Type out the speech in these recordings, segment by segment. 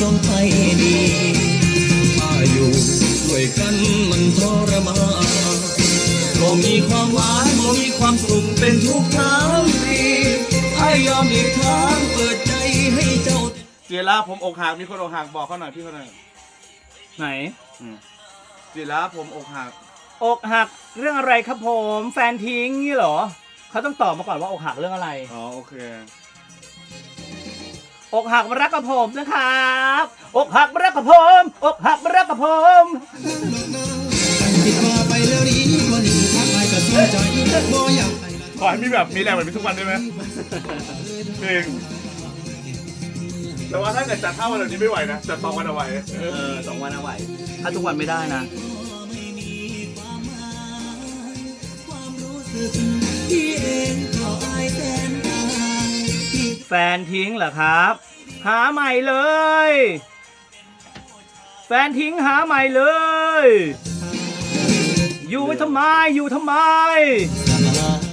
จงให้ดี ถ้าอยู่ด้วยกันมันทรมานก็มีความหวานก็มีความสุขเป็นทุกครั้งทีให้ยอมหลีกทางเปิดใจให้เจ้า เสียละผมอกหักมีคนอกหักบอกเขาหน่อยพี่เขาหน่อยไหน เสียละผมอกหัก อกหักเรื่องอะไรครับผม แฟนทิ้งนี่เหรอ เขาต้องตอบมาก่อนว่าอกหักเรื่องอะไร อ๋อโอเค อกหักมารักกับผมนะครับอกหักมารักกับผมอกหักมารักกับผมคิดว่าไปแล้วนี้วันนี้ทักทายกับสนใจบ่อยากไปขอให้มีแบบมีแรงเหมือนมีทุกวันได้ไหมจริงแต่ว่าถ้าเกิดจัดท่าวันแบบนี้ไม่ไหวนะจัดสองวันเอาไว้เออสองวันเอาไหวถ้าทุกวันไม่ได้นะ นทิ้งเหรอครับ หาใหม่เลย แฟนทิ้งหาใหม่เลย อยู่ไว้ทำไมอยู่ทำไม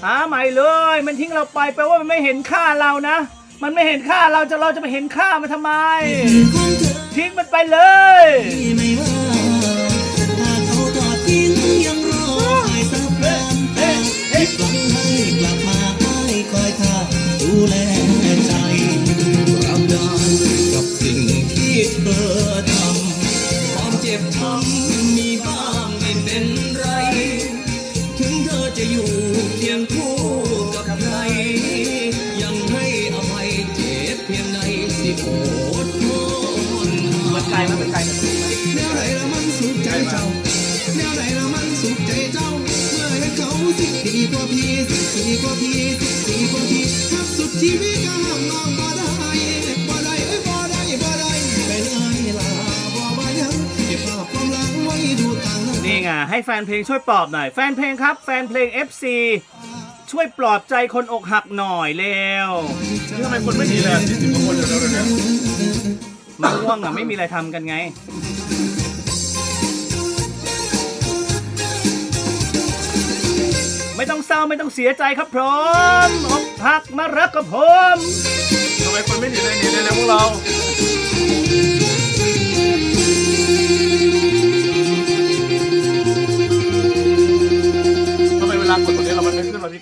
หาใหม่เลย มันทิ้งเราไปแปลว่ามันไม่เห็นค่าเรานะ มันไม่เห็นค่าเราจะเราจะไปเห็นค่ามันทำไม ทิ้งมันไปเลย เธอจะอยู่เคียงคู่กับใคร ยังให้อภัยเจ็บเพียงใดสิโอดทนมันไกลมันไกลแนวไหนละมันสุขใจเจ้าแนวไหนละมันสุขใจเจ้า เมื่อเห็นเขาสิดีกว่าพี่สิดีกว่าพี่สิดีกว่าพี่ทักสุดชีวิตก็ห้ามน้องบ่ได้บ่ได้เอ้ยบ่ได้บ่ได้ไปเลยล่ะบ่ว่ายังเก็บภาพความหลังไว้ดูต่างหน้า นี่ไงให้แฟนเพลงช่วยปลอบหน่อย แฟนเพลงครับ แฟนเพลง FC ช่วยปลอบใจคนอกหักหน่อยเร็วนี่ทำไมคนไม่ดีเลยยี่สิบกว่าคนอยู่แล้วเนี่ยมาง่วงอะไม่มีอะไรทำกันไง ไม่ต้องเศร้าไม่ต้องเสียใจครับพร้อมอกหักมารักกับผมทำไมคนไม่ดีเลยหนีเลยนะพวกเราทำไมเวลากดตรงนี้เรา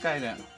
มัน